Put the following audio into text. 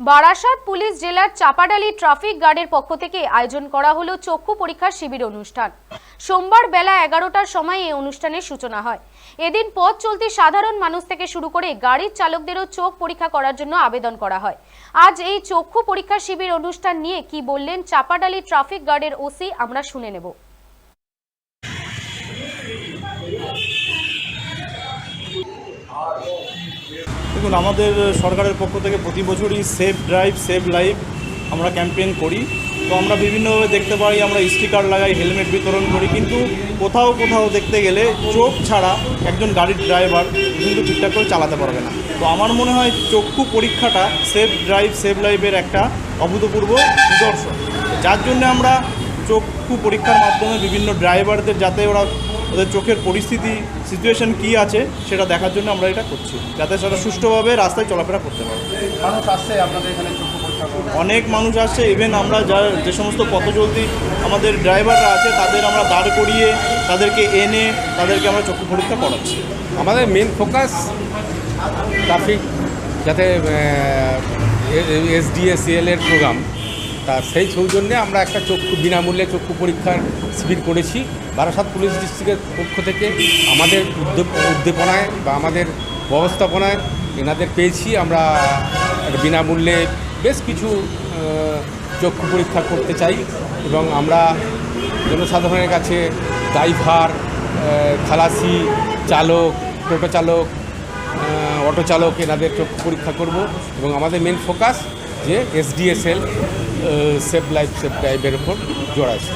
Barasat police জেলার Chapadali traffic গার্ডের পক্ষ থেকে আয়োজন করা হলো চক্ষু পরীক্ষার শিবির অনুষ্ঠান। সোমবার বেলা এগারোটার সময় এই অনুষ্ঠানের সূচনা হয়। এদিন পথ চলতি সাধারণ মানুষ থেকে শুরু করে গাড়ির চালকদেরও চোখ পরীক্ষা করার জন্য আবেদন করা হয়। আজ এই চক্ষু পরীক্ষা শিবির অনুষ্ঠান নিয়ে কি বললেন চাপাডালি ট্রাফিক গার্ডের ওসি, আমরা শুনে নেব। দেখুন, আমাদের সরকারের পক্ষ থেকে প্রতি বছরই সেফ ড্রাইভ, সেভ লাইফ আমরা ক্যাম্পেইন করি। তো আমরা বিভিন্নভাবে দেখতে পাই আমরা স্টিকার লাগাই, হেলমেট বিতরণ করি, কিন্তু কোথাও কোথাও দেখতে গেলে চোখ ছাড়া একজন গাড়ির ড্রাইভার কিন্তু ঠিকঠাক করে চালাতে পারবে না। তো আমার মনে হয় চক্ষু পরীক্ষাটা সেফ ড্রাইভ, সেভ লাইফের একটা অভূতপূর্ব নিদর্শন। যার জন্য আমরা চক্ষু পরীক্ষার মাধ্যমে বিভিন্ন ড্রাইভারদের, যাতে ওরা ওদের চোখের পরিস্থিতি সিচুয়েশন কী আছে সেটা দেখার জন্য আমরা এটা করছি। যাতে সেটা সুষ্ঠুভাবে রাস্তায় চলাফেরা করতে পারে। মানুষ আসছে আপনাদের এখানে অনেক মানুষ আসছে ইভেন আমরা যা যে সমস্ত পথচলতি আমাদের ড্রাইভাররা আছে তাদের আমরা দাঁড় করিয়ে তাদেরকে এনে তাদেরকে আমরা চক্ষু পরীক্ষা করাচ্ছি। আমাদের মেন ফোকাস ট্রাফিক যাতে এসডিএসিএল এর প্রোগ্রাম তা সেই সৌজন্যে আমরা একটা চক্ষু বিনামূল্যে চক্ষু পরীক্ষার শিবির করেছি। বারাসাত পুলিশ ডিস্ট্রিক্টের পক্ষ থেকে আমাদের উদ্যোগ উদ্দীপনায় বা আমাদের ব্যবস্থাপনায় এনাদের পেয়েছি। আমরা বিনামূল্যে বেশ কিছু চক্ষু পরীক্ষা করতে চাই এবং আমরা জনসাধারণের কাছে ড্রাইভার খালাসি চালক, টোটো চালক অটো চালক এনাদের চক্ষু পরীক্ষা করব এবং আমাদের মেন ফোকাস যে এসডিএসএল সেভ লাইফ সেভ ড্রাইভের উপর আছে।